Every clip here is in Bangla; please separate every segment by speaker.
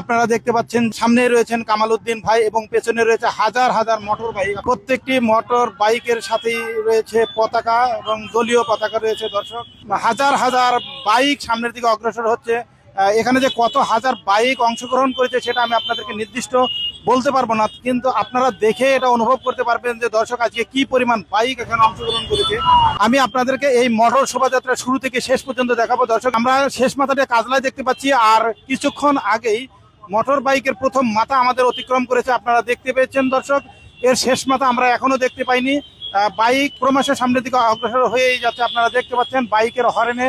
Speaker 1: আপনারা দেখতে পাচ্ছেন সামনে রয়েছেন কামাল উদ্দিন ভাই এবং পেছনে রয়েছে হাজার হাজার মোটর বাইক প্রত্যেকটি মোটর বাইকের সাথেই রয়েছে পতাকা এবং দলীয় পতাকা রয়েছে, দর্শক। হাজার হাজার বাইক সামনের দিকে অগ্রসর হচ্ছে। এখানে যে কত হাজার বাইক অংশগ্রহণ করেছে সেটা আমি আপনাদেরকে নির্দিষ্ট বলতে পারব না, কিন্তু আপনারা দেখে এটা অনুভব করতে পারবেন যে, দর্শক, আজকে কি পরিমাণ বাইক এখানে অংশগ্রহণ করেছে। আমি আপনাদেরকে এই মোটর শোভাযাত্রা শুরু থেকে শেষ পর্যন্ত দেখাবো, দর্শক। আমরা শেষ মাথাটা কাজলায় দেখতে পাচ্ছি, আর কিছুক্ষণ আগেই মোটর বাইকের প্রথম মাথা আমাদের অতিক্রম করেছে, আপনারা দেখতে পেয়েছেন দর্শক। এর শেষ মাথা আমরা এখনও দেখতে পাইনি। বাইক ক্রমশ সামনের দিকে অগ্রসর হয়েই যাচ্ছে, আপনারা দেখতে পাচ্ছেন বাইকের হরেনে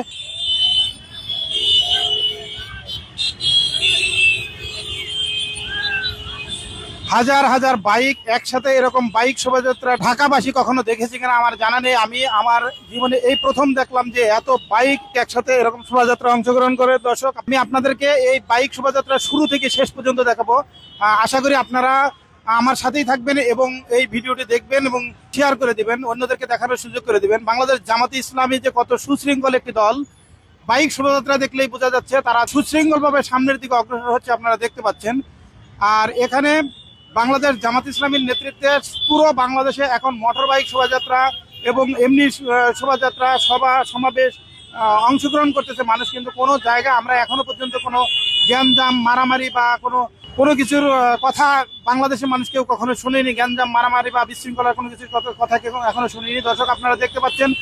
Speaker 1: হাজার হাজার বাইক একসাথে এরকম বাইক শোভাযাত্রা। ঢাকাবাসী কখনো দেখেছি কিনা আমার জানা নেই। আমি আমার জীবনে এই প্রথম দেখলাম যে এত বাইক একসাথে এরকম শোভাযাত্রা অংশগ্রহণ করে। দর্শক, আমি আপনাদেরকে এই বাইক শোভাযাত্রা শুরু থেকে শেষ পর্যন্ত দেখাবো। আশা করি আপনারা আমার সাথেই থাকবেন এবং এই ভিডিওটি দেখবেন এবং শেয়ার করে দিবেন। অন্যদেরকে দেখানোর সুযোগ করে দিবেন। বাংলাদেশ জামাতি ইসলামী যে কত সুশৃঙ্খল একটি দল, বাইক শোভাযাত্রা দেখলেই বোঝা যাচ্ছে তারা সুশৃঙ্খলভাবে সামনের দিকে অগ্রসর হচ্ছে আপনারা দেখতে পাচ্ছেন। আর এখানে বাংলাদেশ জামাত ইসলামীর নেতৃত্বে পুরো বাংলাদেশে এখন মোটর বাইক শোভাযাত্রা এবং এমনি শোভাযাত্রা, সভা, সমাবেশ অংশগ্রহণ করতেছে মানুষ। কিন্তু কোনো জায়গা আমরা এখনও পর্যন্ত কোনো জ্ঞানজাম মারামারি বা কোনো কোনো কিছুর কথা বাংলাদেশের মানুষ কেউ কখনো শুনেনি। জ্ঞানজাম মারামারি বা বিশৃঙ্খলার কোনো কিছুর কথা- কেউ এখনও শুনিনি। দর্শক, আপনারা দেখতে পাচ্ছেন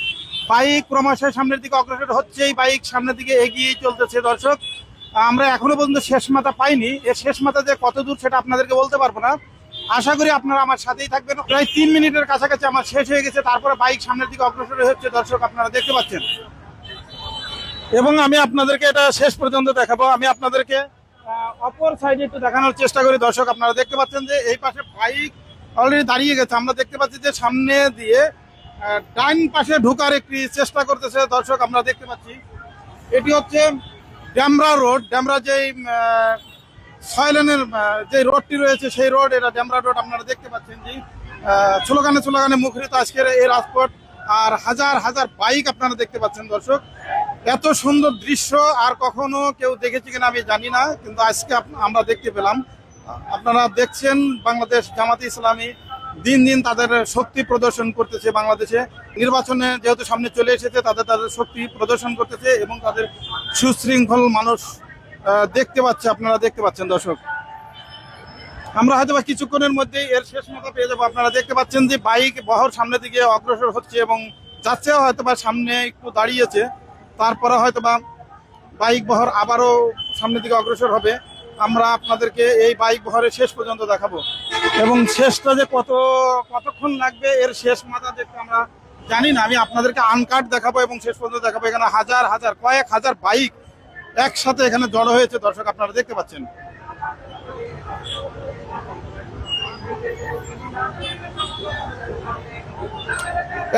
Speaker 1: বাইক ক্রমশ সামনের দিকে অগ্রসর হচ্ছেই। বাইক সামনের দিকে এগিয়েই চলতেছে দর্শক। আমরা এখনও পর্যন্ত শেষ মাথা পাইনি। এর শেষ মাথা যে কত দূর সেটা আপনাদেরকে বলতে পারব না। আশা করি আপনারা আমার সাথেই থাকবেন। প্রায় তিন মিনিটের কাছাকাছি আমার শেষ হয়ে গেছে। তারপরে বাইক সামনের দিকে অগ্রসর হচ্ছে। দর্শক, আপনারা দেখতে পাচ্ছেন। এবং আমি আপনাদেরকে এটা শেষ পর্যন্ত দেখাবো। আমি আপনাদেরকে অপর সাইডে একটু দেখানোর চেষ্টা করি। দর্শক, আপনারা দেখতে পাচ্ছেন যে এই পাশে বাইক অলরেডি দাঁড়িয়ে গেছে। আমরা দেখতে পাচ্ছি যে সামনে দিয়ে ডাইন পাশে ঢোকার একটি চেষ্টা করতেছে দর্শক আমরা দেখতে পাচ্ছি। এটি হচ্ছে ড্যামরা রোড ড্যামরা যেই ছয় লেনের যে রোডটি রয়েছে সেই রোড এটা ড্যামরা রোড আপনারা দেখতে পাচ্ছেন যে আহ, স্লোগানে স্লোগানে মুখরিত আজকের এই রাজপথ। আর হাজার হাজার বাইক আপনারা দেখতে পাচ্ছেন দর্শক। এত সুন্দর দৃশ্য আর কখনো কেউ দেখেছে কিনা আমি জানি না কিন্তু আজকে আমরা দেখতে পেলাম। আপনারা দেখছেন বাংলাদেশ জামাতে ইসলামী দিন দিন তাদের শক্তি প্রদর্শন করতেছে বাংলাদেশে। নির্বাচনে যেহেতু সামনে চলে এসেছে, তাদের তাদের শক্তি প্রদর্শন করতেছে এবং তাদের সুশৃঙ্খল মানুষ দেখতে পাচ্ছে, আপনারা দেখতে পাচ্ছেন, দর্শক। আমরা হয়তো বা কিছুক্ষণের মধ্যেই এর শেষ মাথা পেয়ে যাব। আপনারা দেখতে পাচ্ছেন যে বাইক বহর সামনের দিকে অগ্রসর হচ্ছে এবং যাচ্ছেও হয়তো বা সামনে একটু দাঁড়িয়েছে। তারপরে হয়তো বা বাইক বহর আবারও সামনের দিকে অগ্রসর হবে। আমরা আপনাদেরকে এই বাইক বহরের শেষ পর্যন্ত দেখাবো। এবং শেষটা যে কত, কতক্ষণ লাগবে, এর শেষ মাথা দেখতে আমরা জানি না। আমি আপনাদেরকে আনকাট দেখাবো এবং শেষ পর্যন্ত দেখাবো। এখানে হাজার হাজার, কয়েক হাজার বাইক একসাথে এখানে জড়ো হয়েছে, দর্শক আপনারা দেখতে পাচ্ছেন।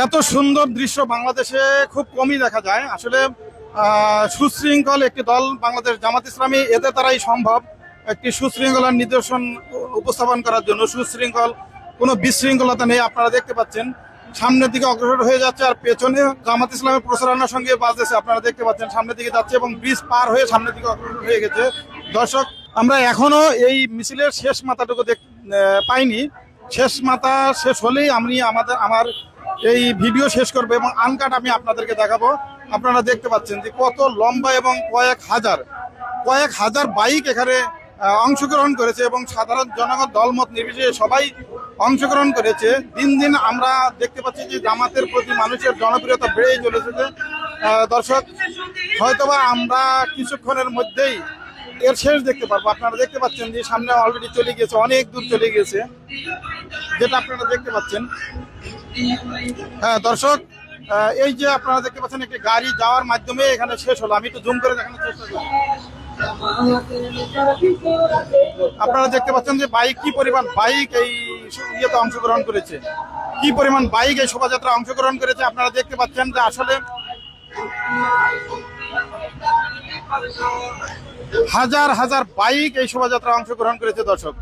Speaker 1: এত সুন্দর দৃশ্য বাংলাদেশে খুব কমই দেখা যায়। আসলে সুশৃঙ্খল একটি দল বাংলাদেশ জামাত ইসলামী, এতে তারাই সম্ভব। একটি সুশৃঙ্খলার নিদর্শন উপস্থাপন করার জন্য সুশৃঙ্খল, কোনো বিশৃঙ্খলতা নেই আপনারা দেখতে পাচ্ছেন। সামনের দিকে অগ্রসর হয়ে যাচ্ছে আর পেছনে জামাত ইসলামের প্রচারণার সঙ্গে বাজতেছে আপনারা দেখতে পাচ্ছেন সামনের দিকে যাচ্ছে এবং ব্রিজ পার হয়ে সামনের দিকে অগ্রসর হয়ে গেছে। দর্শক, আমরা এখনও এই মিছিলের শেষ মাথাটুকু দেখ পাইনি। শেষ মাথা শেষ হলেই আমি আমাদের, আমার এই ভিডিও শেষ করব এবং আনকাট আমি আপনাদেরকে দেখাবো। আপনারা দেখতে পাচ্ছেন যে কত লম্বা এবং কয়েক হাজার কয়েক হাজার বাইক এখানে অংশগ্রহণ করেছে এবং সাধারণ জনগণ দলমত নির্বিশেষে সবাই অংশগ্রহণ করেছে। দিন দিন আমরা দেখতে পাচ্ছি যে জামাতের প্রতি মানুষের জনপ্রিয়তা বেড়েই চলেছে। দর্শক, হয়তোবা আমরা কিছুক্ষণের মধ্যেই এর শেষ দেখতে পারব। আপনারা দেখতে পাচ্ছেন যে সামনে অলরেডি চলে গিয়েছে, অনেক দূর চলে গিয়েছে। যেটা আপনারা দেখতে পাচ্ছেন। হ্যাঁ দর্শক এই যে আপনারা দেখতে পাচ্ছেন, একটি গাড়ি যাওয়ার মাধ্যমে এখানে শেষ হলো। আমি একটু জুম করে দেখানোর চেষ্টা করি আপনারা দেখতে পাচ্ছেন যে বাইক কি পরিমাণ বাইক এই ইয়েতে অংশগ্রহণ করেছে? কি পরিমাণ বাইক এই শোভাযাত্রা অংশগ্রহণ করেছে? আপনারা দেখতে পাচ্ছেন যে আসলে হাজার হাজার বাইক এই শোভাযাত্রা অংশগ্রহণ করেছে দর্শক।